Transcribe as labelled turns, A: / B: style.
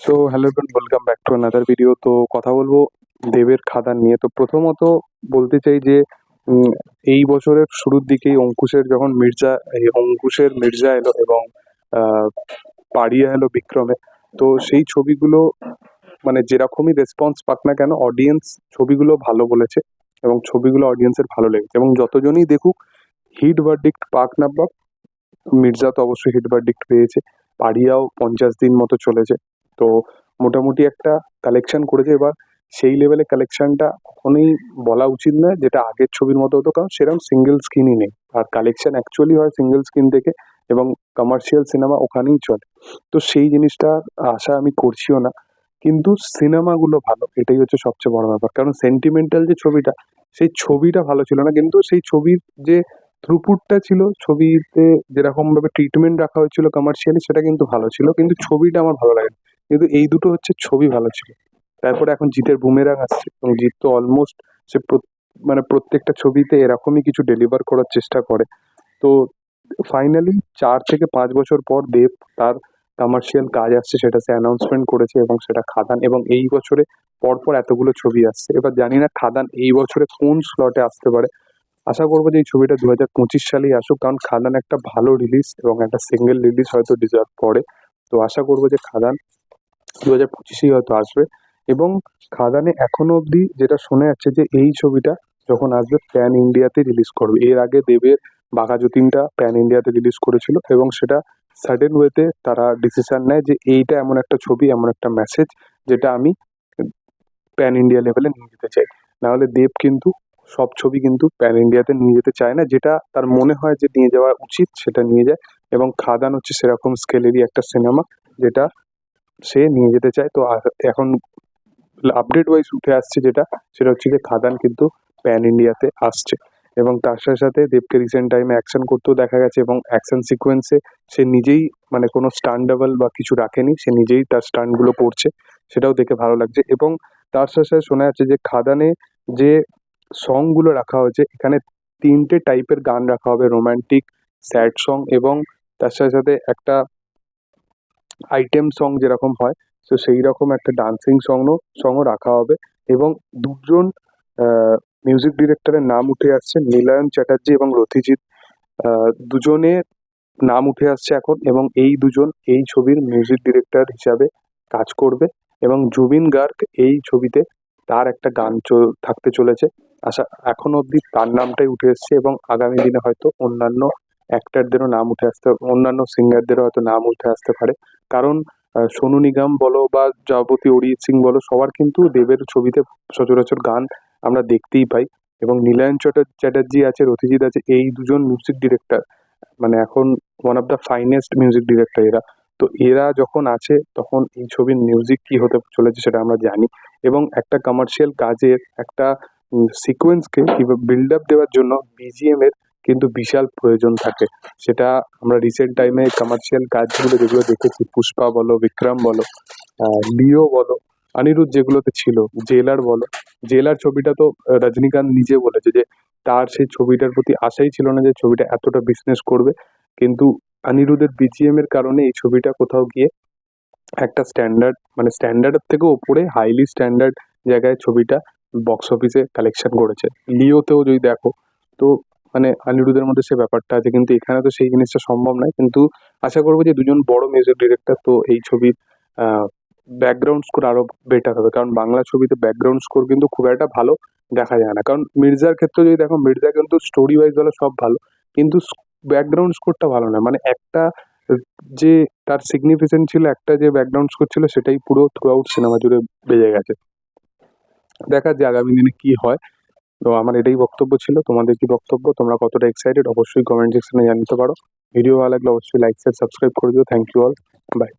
A: So hello friend welcome back to another video তো কথা বলব দেবের খাদান নিয়ে। তো প্রথমত বলতে চাই যে এই বছরের শুরুর দিকেই অঙ্কুশের যখন মির্জা অঙ্কুশের মির্জা এলো এবং পাড়িয়া এলো বিক্রমে, তো সেই ছবিগুলো মানে যেরকমই রেসপন্স পাক না কেন অডিয়েন্স ছবিগুলো ভালো বলেছে এবং ছবিগুলো অডিয়েন্সের ভালো লেগেছে। এবং যতজনই দেখুক হিট ভার্ডিক্ট পাক না পাক, মির্জা তো অবশ্যই হিট ভার্ডিক্ট পেয়েছে, পাড়িয়াও পঞ্চাশ দিন মতো চলেছে। তো মোটামুটি একটা কালেকশন করেছে। এবার সেই লেভেলে কালেকশনটা কখনোই বলা উচিত নয় যেটা আগের ছবির মতো হতো, কারণ সেরকম সিঙ্গেল স্ক্রিনই নেই। আর কালেকশন অ্যাকচুয়ালি হয় সিঙ্গেল স্ক্রিন থেকে এবং কমার্শিয়াল সিনেমা ওখানেই চলে। তো সেই জিনিসটা আশা আমি করছিও না। কিন্তু সিনেমাগুলো ভালো, এটাই হচ্ছে সবচেয়ে বড় ব্যাপার। কারণ সেন্টিমেন্টাল যে ছবিটা, সেই ছবিটা ভালো ছিল না। কিন্তু সেই ছবির যে থ্রুপুটটা ছিল, ছবিতে যেরকমভাবে ট্রিটমেন্ট রাখা হয়েছিল কমার্শিয়ালি সেটা কিন্তু ভালো ছিল। কিন্তু ছবিটা আমার ভালো লাগে কিন্তু এই দুটো হচ্ছে ছবি ভালো ছিল। তারপরে এখন জিতের বুমেরাং আসছে এবং জিত তো অলমোস্ট সে মানে প্রত্যেকটা ছবিতে এরকমই কিছু ডেলিভার করার চেষ্টা করে। তো ফাইনালি চার থেকে পাঁচ বছর পর দেব তার কমার্শিয়াল কাজ আসছে, সেটা সে অ্যানাউন্সমেন্ট করেছে এবং সেটা খাদান এবং এই বছরে পরপর এতগুলো ছবি আসছে। এবার জানি না খাদান এই বছরে কোন স্লটে আসতে পারে। আশা করব যে এই ছবিটা দু হাজার পঁচিশ সালেই আসুক, কারণ খাদান একটা ভালো রিলিজ এবং একটা সিঙ্গেল রিলিজ হয়তো ডিজার্ভ করে। তো আশা করব যে খাদান দু হাজার পঁচিশেই হয়তো আসবে। এবং খাদানে এখনও অবধি যেটা শোনা যাচ্ছে যে এই ছবিটা যখন আসবে প্যান ইন্ডিয়াতে রিলিজ করবে। এর আগে দেবের বাঘা যতীনটা প্যান ইন্ডিয়াতে রিলিজ করেছিল এবং সেটা সাডেন ওয়েতে তারা ডিসিশন নেয় যে এইটা এমন একটা ছবি, এমন একটা মেসেজ যেটা আমি প্যান ইন্ডিয়া লেভেলে নিয়ে যেতে চাই। নাহলে দেব কিন্তু সব ছবি কিন্তু প্যান ইন্ডিয়াতে নিয়ে যেতে চায় না। যেটা তার মনে হয় যে নিয়ে যাওয়া উচিত সেটা নিয়ে যায়। এবং খাদান হচ্ছে সেরকম স্কেলেরই একটা সিনেমা যেটা সে নিয়ে যেতে চায়। তো এখন আপডেট ওয়াইজ উঠে আসছে যেটা, সেটা হচ্ছে যে খাদান কিন্তু প্যান ইন্ডিয়াতে আসছে। এবং তার সাথে সাথে দেবকে রিসেন্ট টাইমে অ্যাকশন করতেও দেখা গেছে এবং অ্যাকশন সিকোয়েন্সে সে নিজেই মানে কোনো স্টান্ট ডাবল বা কিছু রাখেনি, সে নিজেই তার স্টান্টগুলো করছে, সেটাও দেখে ভালো লাগছে। এবং তার সাথে সাথে শোনা যাচ্ছে যে খাদানে যে সংগুলো রাখা হয়েছে, এখানে তিনটে টাইপের গান রাখা হবে রোমান্টিক স্যাড সং এবং তার সাথে সাথে একটা আইটেম সং যেরকম হয় তো সেই রকম একটা ডান্সিং সংও সংও রাখা হবে এবং দুজন মিউজিক ডিরেক্টরের নাম উঠে আসছে নীলায়ন চ্যাটার্জি এবং রথিজিৎ। আহ, দুজনের নাম উঠে আসছে এখন এবং এই দুজন এই ছবির মিউজিক ডিরেক্টর হিসাবে কাজ করবে এবং জুবিন গার্গ এই ছবিতে তার একটা গান থাকতে চলেছে। আশা এখনও অবধি তার নামটাই উঠে এসছে এবং আগামী দিনে হয়তো অন্যান্য অ্যাক্টারদেরও নাম উঠে আসতে অন্যান্য সিঙ্গারদেরও হয়তো নাম উঠে আসতে পারে। কারণ সোনু নিগম বলো বা যাবতীয় অরিজিৎ সিং বলো, সবার কিন্তু দেবের ছবিতে সচরাচর গান আমরা দেখতেই পাই। এবং নীলায়ন চ্যাটার- চ্যাটার্জি আছে, রথিজিৎ আছে, এই দুজন মিউজিক ডিরেক্টর মানে এখন one of the finest music director এরা। তো এরা যখন আছে, তখন এই ছবির মিউজিক কি হতে চলেছে সেটা আমরা জানি। এবং একটা কমার্শিয়াল কাজের, একটা সিকোয়েন্সকে বিল্ড আপ দেওয়ার জন্য বিজিএম এর কিন্তু বিশাল প্রয়োজন থাকে। সেটা আমরা রিসেন্ট টাইমে কমার্শিয়াল কাজগুলো যেগুলো দেখেছি, পুষ্পা বলো, বিক্রম বলো লিও বলো, অনিরুদ্ধ যেগুলোতে ছিল, জেলার বলো, জেলার ছবিটা তো রজনীকান্ত নিজে বলেছে যে তার সেই ছবিটার প্রতি আশাই ছিল না যে ছবিটা এতটা বিজনেস করবে। কিন্তু অনিরুদ্ধের বিজিএম এর কারণে এই ছবিটা কোথাও গিয়ে একটা স্ট্যান্ডার্ড মানে স্ট্যান্ডার্ডের থেকে ওপরে হাইলি স্ট্যান্ডার্ড জায়গায় ছবিটা বক্স অফিসে কালেকশন করেছে। লিওতেও যদি দেখো, তো মানে অনিরুদ্ধের মধ্যে সে ব্যাপারটা আছে। কিন্তু এখানে তো সেই জিনিসটা সম্ভব নয়। কিন্তু আশা করব যে দুজন বড় মিউজিক ডিরেক্টর তো এই ছবির ব্যাকগ্রাউন্ড স্কোর আরও বেটার হবে। কারণ বাংলা ছবিতে ব্যাকগ্রাউন্ড স্কোর কিন্তু খুব একটা ভালো দেখা যায় না। কারণ মির্জার ক্ষেত্রে যদি দেখো, মির্জা কিন্তু স্টোরি ওয়াইজ বলো সব ভালো। কিন্তু ব্যাকগ্রাউন্ড স্কোরটা ভালো না মানে একটা, যে তার সিগনিফিকেন্ট ছিল, একটা যে ব্যাকগ্রাউন্ড স্কোর ছিল, সেটাই পুরো থ্রু আউট সিনেমা জুড়ে বেজে গেছে। দেখা যায় আগামী দিনে কি হয়। তো আমার এটাই বক্তব্য ছিল। তোমাদের কি বক্তব্য? তোমরা কতটা এক্সাইটেড অবশ্যই কমেন্ট সেকশনে জানতে পারো। ভিডিও ভালো লাগলে অবশ্যই লাইক শেয়ার সাবস্ক্রাইব করে দিও। Thank you all by